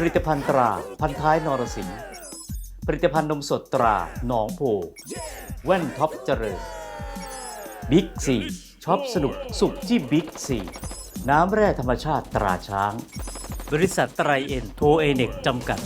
ผลิตภัณฑ์ตราพันท้ายนรสิงห์ผลิตภัณฑ์นมสดตราหนองโพแว่นท็อปเจริญบิ๊กซีช็อปสนุกสุขที่บิ๊กซีน้ำแร่ธรรมชาติตราช้าง บริษัทไตรเอ็นโทเอเน็กจำกัด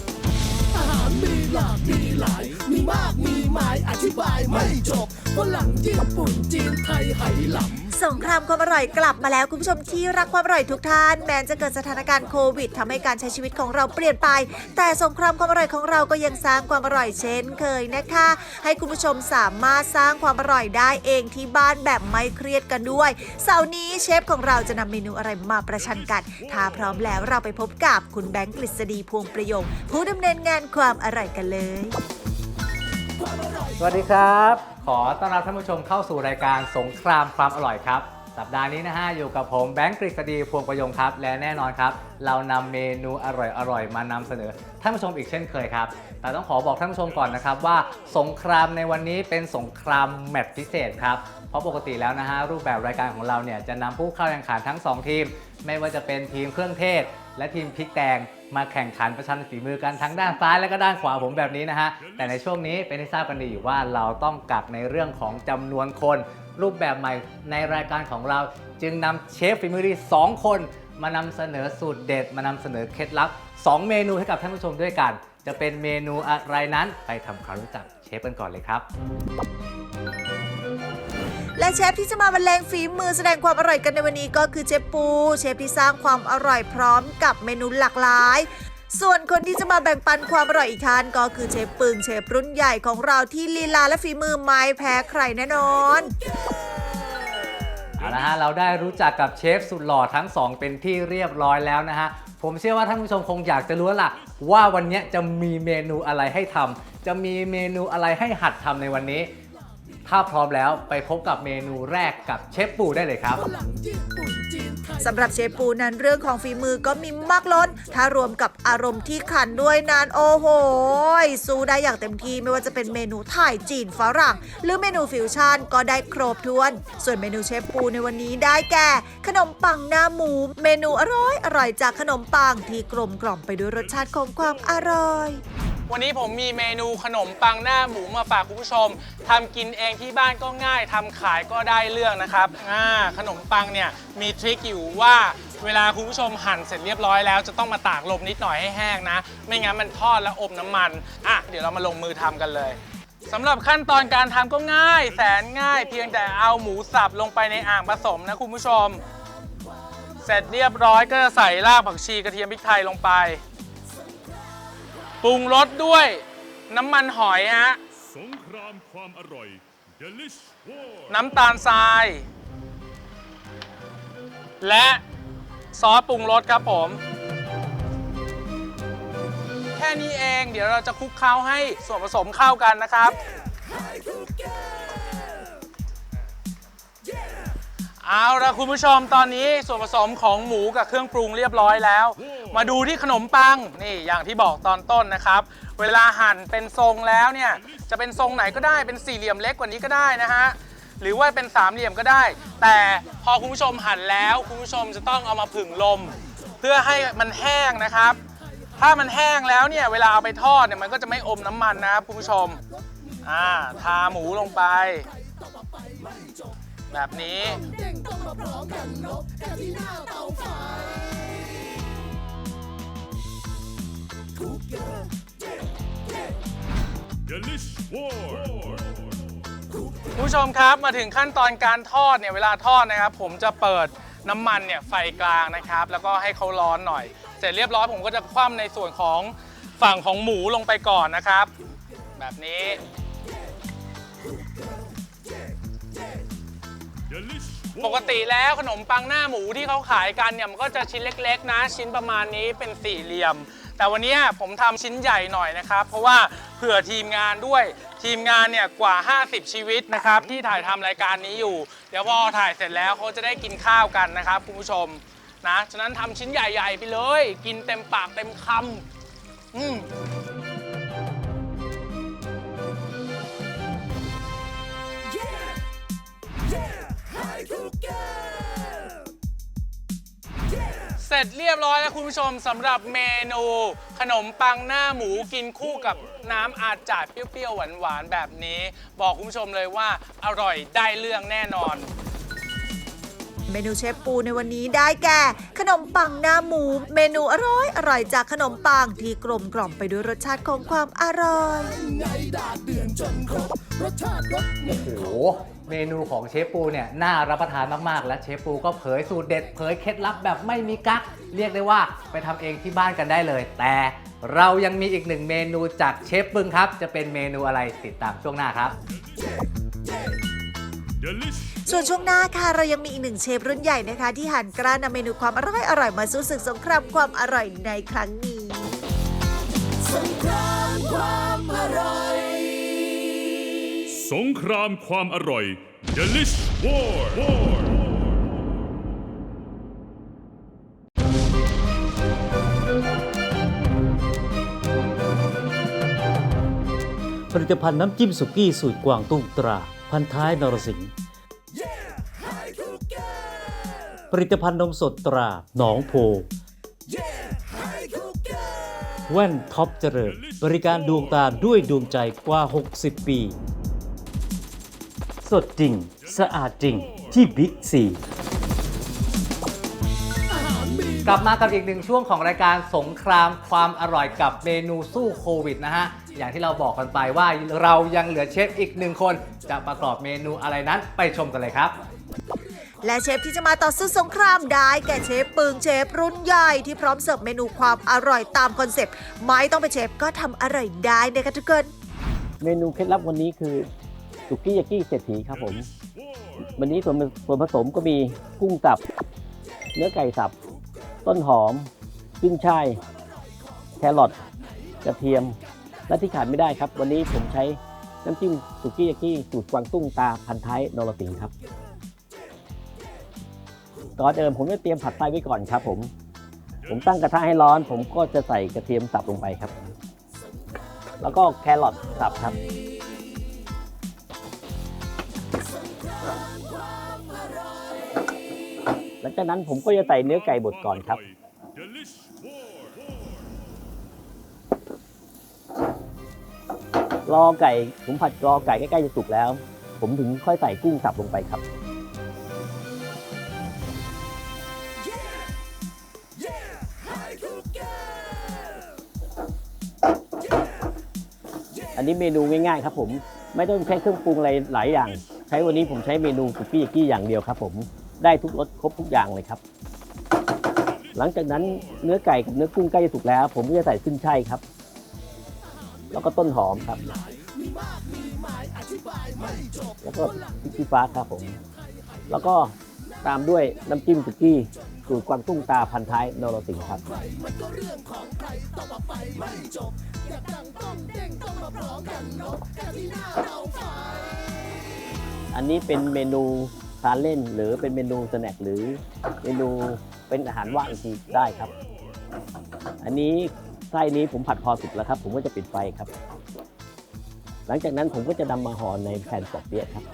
อาหารมีหลากมีหลาย มีมากมีหมายอธิบายไม่จบฝรั่งญี่ปุ่นจีนไทยไหหลำ สงครามความอร่อยกลับมาแล้วคุณผู้ชมที่รักความอร่อยทุกท่าน แม้จะเกิดสถานการณ์โควิดทำให้การใช้ชีวิตของเราเปลี่ยนไป แต่สงครามความอร่อยของเราก็ยังสร้างความอร่อยเช่นเคยนะคะ ให้คุณผู้ชมสามารถสร้างความอร่อยได้เองที่บ้านแบบไม่เครียดกันด้วย เสาร์นี้เชฟของเราจะนำเมนูอะไรมาประชันกันถ้าพร้อมแล้วเราไปพบกับคุณแบงค์กฤษฎีพวงประโยงผู้ดำเนินงานความอร่อยกันเลย สวัสดีครับ ขอต้อนรับท่านผู้ชมเข้าสู่รายการสงครามความอร่อยครับ สัปดาห์นี้นะฮะอยู่กับผมแบงค์กฤษฎีพวงประยงครับ และแน่นอนครับ เรานำเมนูอร่อยๆมานำเสนอท่านผู้ชมอีกเช่นเคยครับ แต่ต้องขอบอกท่านผู้ชมก่อนนะครับว่าสงครามในวันนี้เป็นสงครามแมตช์พิเศษครับ เพราะปกติแล้วนะฮะรูปแบบรายการของเราเนี่ยจะนำผู้เข้าแข่งขันทั้งสองทีม ไม่ว่าจะเป็นทีมเครื่องเทศ และทีมพริกแกง มาแข่งขันประชันฝีมือกันทั้งด้านซ้ายและก็ด้านขวาผมแบบนี้นะฮะ แต่ในช่วงนี้เป็นที่ทราบกันดีอยู่ว่าเราต้องกลับในเรื่องของจำนวนคน รูปแบบใหม่ในรายการของเราจึงนำเชฟฝีมือดี2 คน มานำเสนอสูตรเด็ด มานำเสนอเคล็ดลับ 2 เมนูให้กับท่านผู้ชมด้วยกัน จะเป็นเมนูอะไรนั้นไปทำความรู้จักเชฟกันก่อนเลยครับ เชฟที่จะมาบรรเลงฝีมือแสดงความอร่อยกันในวันนี้ก็คือเชฟปู เชฟที่สร้างความอร่อยพร้อมกับเมนูหลากหลาย ส่วนคนที่จะมาแบ่งปันความอร่อยอีกท่านก็คือเชฟปึงเชฟรุ่นใหญ่ของเราที่ลีลาและฝีมือไม่แพ้ใครแน่นอนเอาละฮะเราได้รู้จักกับเชฟสุดหล่อทั้งสองเป็นที่เรียบร้อยแล้วนะฮะผมเชื่อว่าท่านผู้ชมคงอยากจะรู้แล้วล่ะ ว่าวันนี้จะมีเมนูอะไรให้ทำจะมีเมนูอะไรให้หัดทำในวันนี้ ถ้าพร้อมแล้วไปพบกับเมนูแรกกับเชฟปูได้เลยครับ สำหรับเชฟปูนั้นเรื่องของฝีมือก็มีมากล้น ถ้ารวมกับอารมณ์ที่ขันด้วยนั้นโอ้โหสู้ได้อย่างเต็มที่ไม่ว่าจะเป็นเมนูไทยจีนฝรั่ง หรือเมนูฟิวชั่นก็ได้ครบถ้วน ส่วนเมนูเชฟปูในวันนี้ได้แก่ ขนมปังหน้าหมู เมนูอร่อยอร่อยจากขนมปังที่กลมกล่อมไปด้วยรสชาติของความอร่อย วันนี้ผมมีเมนูขนมปังหน้าหมูมาฝากคุณผู้ชมทำกินเองที่บ้านก็ง่ายทำขายก็ได้เรื่องนะครับอ่าขนมปังเนี่ยมีทริคอยู่ว่าเวลาคุณผู้ชมหั่นเสร็จเรียบร้อยแล้วจะต้องมาตากลมนิดหน่อยให้แห้งนะ ไม่งั้นมันทอดแล้วอมน้ำมันอะเดี๋ยวเรามาลงมือทำกันเลย สำหรับขั้นตอนการทำก็ง่าย แสนง่าย เพียงแต่เอาหมูสับลงไปในอ่างผสมนะคุณผู้ชม เสร็จเรียบร้อยก็จะใส่รากผักชีกระเทียมพริกไทยลงไป ปรุงรสด้วยน้ำมันหอยฮะ สงครามความอร่อย Delish War น้ำตาลทราย และซอสปรุงรสครับผม แค่นี้เองเดี๋ยวเราจะคลุกเคล้าให้ส่วนผสมเข้ากันนะครับ เอาละคุณผู้ชมตอนนี้ส่วนผสมของหมูกับเครื่องปรุงเรียบร้อยแล้ว มาดูที่ขนมปังนี่อย่างที่บอกตอนต้นนะครับ เวลาหั่นเป็นทรงแล้วเนี่ยจะเป็นทรงไหนก็ได้เป็นสี่เหลี่ยมเล็กกว่านี้ก็ได้นะฮะหรือว่าเป็นสามเหลี่ยมก็ได้ แต่พอคุณผู้ชมหั่นแล้วคุณผู้ชมจะต้องเอามาผึ่งลม เพื่อให้มันแห้งนะครับ ถ้ามันแห้งแล้วเนี่ยเวลาเอาไปทอดเนี่ยมันก็จะไม่อมน้ำมันนะครับคุณผู้ชมอ่าทาหมูลงไป แบบนี้ ผู้ชมครับมาถึงขั้นตอนการทอดเนี่ยเวลาทอดนะครับ ผมจะเปิดน้ำมันเนี่ยไฟกลางนะครับ แล้วก็ให้เขาร้อนหน่อย เสร็จเรียบร้อยผมก็จะคว่ำในส่วนของฝั่งของหมูลงไปก่อนนะครับ แบบนี้ปกติแล้วขนมปังหน้าหมูที่เขาขายกันเนี่ยมันก็จะชิ้นเล็ก ๆ นะ ชิ้นประมาณนี้เป็นสี่เหลี่ยม แต่วันนี้ผมทำชิ้นใหญ่หน่อยนะครับ เพราะว่าเผื่อทีมงานด้วยทีมงานเนี่ยกว่า 50 ชีวิตนะครับที่ถ่ายทำรายการนี้อยู่ เดี๋ยวพอถ่ายเสร็จแล้วเขาจะได้กินข้าวกันนะครับคุณผู้ชมนะฉะนั้นทำชิ้นใหญ่ๆไปเลย กินเต็มปากเต็มคำอืม จร็จเรียบร้อยแล้วคุณผู้ชมสำหรับเมนู ขนมปังหน้าหมูกินคู่กับน้ำอาจาดเปรี้ยวๆหวานๆแบบนี้ บอกคุณผู้ชมเลยว่าอร่อยได้เรื่องแน่นอน เมนูเชฟปูในวันนี้ได้แก่ ขนมปังหน้าหมู เมนูอร่อยอร่อยจากขนมปังที่กลมกล่อมไปด้วยรสชาติของความอร่อยไงดาดเดือนจนครบรสชาติรสมือโอ้โหเมนูของเชฟปูเนี่ยน่ารับประทานมากๆ และเชฟปูก็เผยสูตรเด็ดเผยเคล็ดลับแบบไม่มีกั๊กเรียกได้ว่าไปทำเองที่บ้านกันได้เลย แต่เรายังมีอีกหนึ่งเมนูจากเชฟปึงครับ จะเป็นเมนูอะไรติดตามช่วงหน้าครับ ส่วนช่วงหน้าค่ะเรายังมีอีกหนึ่งเชฟรุ่นใหญ่นะคะ ที่หันกล้านำเมนูความอร่อยอร่อยมาสู้ศึกสงครามความอร่อยในครั้งนี้สงครามความอร่อย สงครามความอร่อย Delish War War ผลิตภัณฑ์น้ำจิ้มสุกี้สูตรกวางตุ้งตรา พันท้ายนรสิงห์ผลิตภัณฑ์นมสดตราหนองโพแว่นท็อปเจริญบริการดวงตาด้วยดวงใจกว่า 60 ปี สดจริง สะอาดจริงที่บิ๊กซีกลับมากับอีกหนึ่งช่วงของรายการสงครามความอร่อยกับเมนูสู้โควิดนะฮะ อย่างที่เราบอกกันไปว่าเรายังเหลือเชฟอีกหนึ่งคน จะประกอบเมนูอะไรนั้นไปชมกันเลยครับ และเชฟที่จะมาต่อสู้สงครามได้แก่เชฟปึงเชฟรุ่นใหญ่ที่พร้อมเสิร์ฟเมนูความอร่อยตามคอนเซปต์ไม่ต้องเป็นเชฟก็ทำอร่อยได้นะคะทุกคน เมนูเคล็ดลับวันนี้คือ สุกี้ยากิเศรษฐีครับผม วันนี้ส่วนส่วนผสมก็มีกุ้งสับ เนื้อไก่สับ ต้นหอมขึ้นช่าย แครอทกระเทียม และที่ขาดไม่ได้ครับ วันนี้ผมใช้น้ำจิ้มสุกี้ยากิสูตรกวางตุ้งตาพันท้ายนรสิงครับก่อนเดิมผมจะเตรียมผัดไฟไว้ก่อนครับ ผม ผมตั้งกระทะให้ร้อน ผมก็จะใส่กระเทียมสับลงไปครับ แล้วก็แครอทสับครับ หลังจากนั้นผมก็จะใส่เนื้อไก่บดก่อนครับ รอไก่ผมผัดรอไก่ใกล้ๆจะสุกแล้ว ผมถึงค่อยใส่กุ้งสับลงไปครับ อันนี้เมนูง่ายๆครับผมไม่ต้องใช้เครื่องปรุงอะไรหลายอย่าง ใช้วันนี้ผมใช้เมนูสุกี้ยากิอย่างเดียวครับผม ได้ทุกรสครบทุกอย่างเลยครับ หลังจากนั้นเนื้อไก่กับเนื้อกุ้งใกล้จะสุกแล้ว ผมก็จะใส่ขึ้นช่ายครับ แล้วก็ต้นหอมครับ แล้วก็พริกชี้ฟ้าครับผม แล้วก็ตามด้วยน้ำจิ้มสุกี้สูตรกวางตุ้งตาพันท้ายนรสิงห์ครับอันนี้เป็นเมนู ทานเล่นหรือเป็นเมนูสแน็คหรือเมนูเป็นอาหารว่างอีกทีได้ครับ อันนี้ไส้นี้ผมผัดพอสุกแล้วครับ ผมก็จะปิดไฟครับ หลังจากนั้นผมก็จะนำมาห่อในแผ่นปอกเปี๊ยะครับ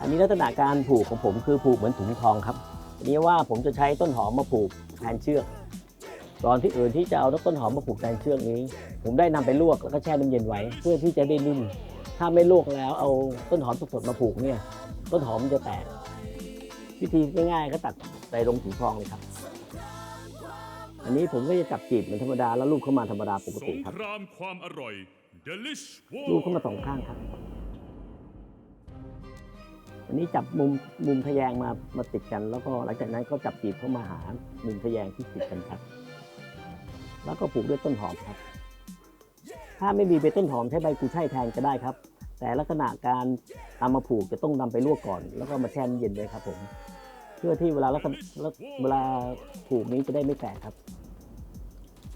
อันนี้ลักษณะการผูกของผมคือผูกเหมือนถุงทองครับอันนี้ว่าผมจะใช้ต้นหอมมาผูกแทนเชือกก่อนที่อื่นที่จะเอาต้นหอมมาผูกแทนเชือกนี้ ผมได้นำไปลวกแล้วก็แช่น้ำเย็นไว้เพื่อที่จะได้นิ่ม ถ้าไม่ลวกแล้วเอาต้นหอมสดๆมาผูกเนี่ย ต้นหอมมันจะแตก วิธีง่ายๆก็ตัดใส่ลงถุงทองเลยครับ อันนี้ผมก็จะจับจีบเหมือนธรรมดาแล้วลูกเข้ามาธรรมดาปกสติงครับ ครามความอร่อย Delish ลูกเข้า War มาสองข้างครับ อันนี้จับมุมมุมทะแยงมามาติดกัน แล้วก็หลังจากนั้นก็จับจีบเข้ามาหามุมทะแยงที่ติดกันครับ แล้วก็ผูกด้วยต้นหอมครับ ถ้าไม่มีใบต้นหอมใช้ใบกุยช่ายแทนก็ได้ครับ แต่ลักษณะการเอามาผูกจะต้องนำไปลวกก่อน แล้วก็มาแช่น้ำเย็นไว้ครับผม เพื่อที่เวลาลักษณะเวลาผูกนี้จะได้ไม่แตกครับ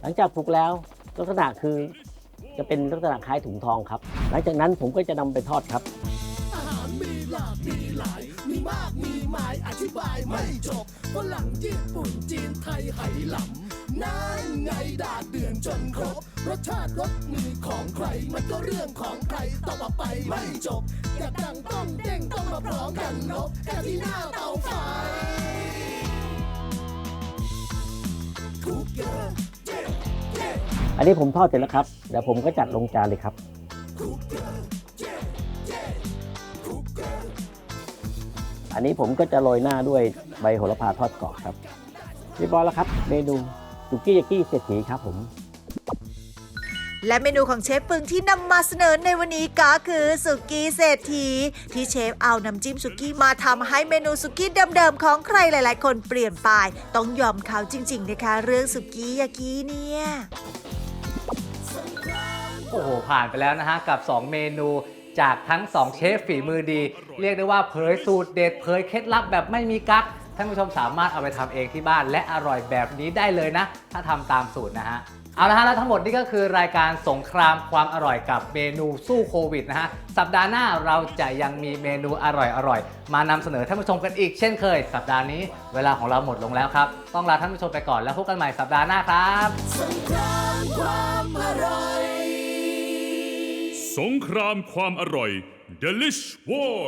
หลังจากผูกแล้วลักษณะคือจะเป็นลักษณะคล้ายถุงทองครับ หลังจากนั้นผมก็จะนำไปทอดครับอาหารมีหลากมีหลาย มีมากมีหมายอธิบายไม่จบฝรั่งญี่ปุ่นจีนไทยไหหลำนั่นไงดาดเดือนจนครบ รสชาติรสมือของใคร มันก็เรื่องของใครต่อมาไปไม่จบอยากดังต้องเด้งต้องมาพร้อมกันนกกันที่หน้าเตาไฟอันนี้ผมทอดเสร็จแล้วครับเดี๋ยวผมก็จัดลงจานเลยครับอันนี้ผมก็จะโรยหน้าด้วยใบโหระพาทอดกรอบครับเรียบร้อยแล้วครับ เมนูสุกี้ยากิเศรษฐีครับผม และเมนูของเชฟปึงที่นำมาเสนอในวันนี้ก็คือสุกี้เศรษฐี ที่เชฟเอาน้ำจิ้มสุกี้มาทำให้เมนูสุกี้เดิมๆของใครหลายๆ คนเปลี่ยนไป ต้องยอมเขาจริง ๆ นะคะ เรื่องสุกี้ยากิเนี่ยโอ้โห ผ่านไปแล้วนะฮะ กับ 2 เมนูจากทั้ง 2 เชฟฝีมือดี เรียกได้ว่าเผยสูตรเด็ดเผยเคล็ดลับแบบไม่มีกั๊กท่านผู้ชมสามารถเอาไปทำเองที่บ้านและอร่อยแบบนี้ได้เลยนะ ถ้าทำตามสูตรนะฮะ เอาละฮะแล้วทั้งหมดนี่ก็คือรายการสงครามความอร่อยกับเมนูสู้โควิดนะฮะสัปดาห์หน้าเราจะยังมีเมนูอร่อยๆมานำเสนอท่านผู้ชมกันอีกเช่นเคย สัปดาห์นี้เวลาของเราหมดลงแล้วครับ ต้องลาท่านผู้ชมไปก่อนแล้วพบกันใหม่สัปดาห์หน้าครับสงครามความอร่อย สงครามความอร่อย Delish War